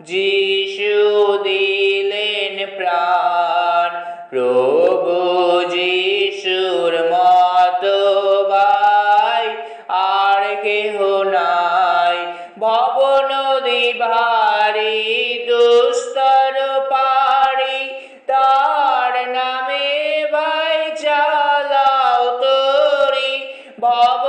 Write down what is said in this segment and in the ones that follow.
যিশু দিলেন প্রাণ, প্রভু যিশুর মত ভাই, আর কেহ নাই। ভব নদী ভারী, দুস্তর পারি, তার নামে ভাই চালাও তরি। ভব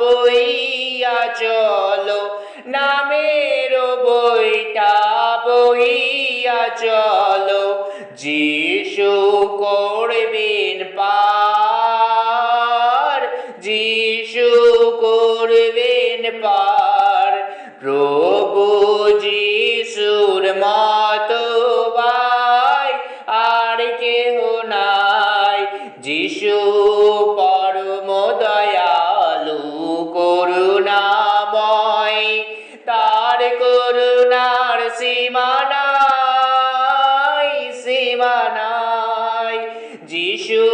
বইয়া চলো, নামের বইটা বইয়া চলো, যিশু করবেন পার, যিশু করবেন পার, প্রভু যিশুর মতো ভাই, আর কেহ নাই, যিশু যিশু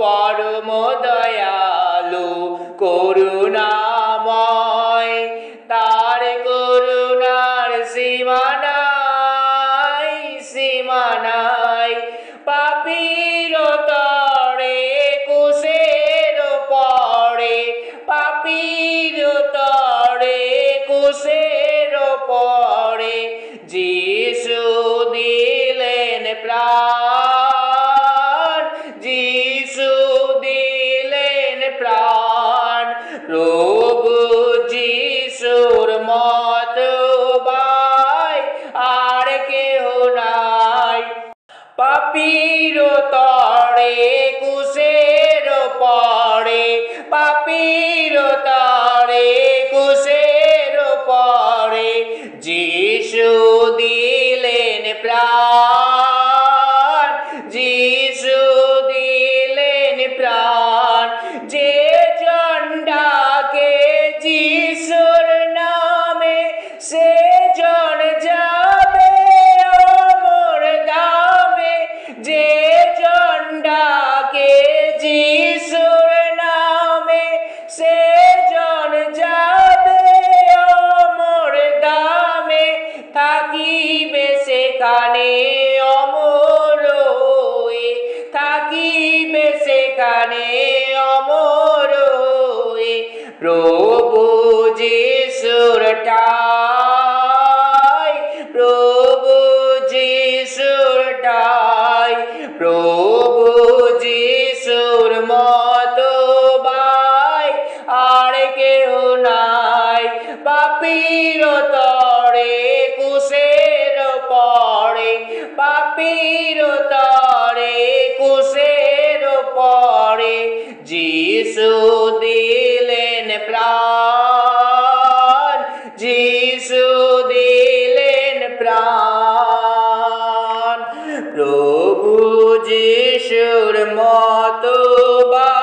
পরম দয়ালু করুণাময়, তার করুণার সীমা নাই সীমা নাই পাপির তরে, কুশের পরে, পাপির তরে, কুশের পাপির তরে কুশের পরে। পাপির তরে কুশের পরে। যিশু দিলেন প্রাণ সেখানে অমর হয়ে, থাকিবে সেখানে অমর হয়ে। প্রভু যিশুর ঠাই প্রভু যিশুর ঠাই প্রভু যিশুর মতো ভাই আর কেহ নাই পাপির পাপির তরে কুশের পরে যিশু দিলেন প্রাণ যিশু দিলেন প্রাণ। প্রভু যিশুর মতো ভাই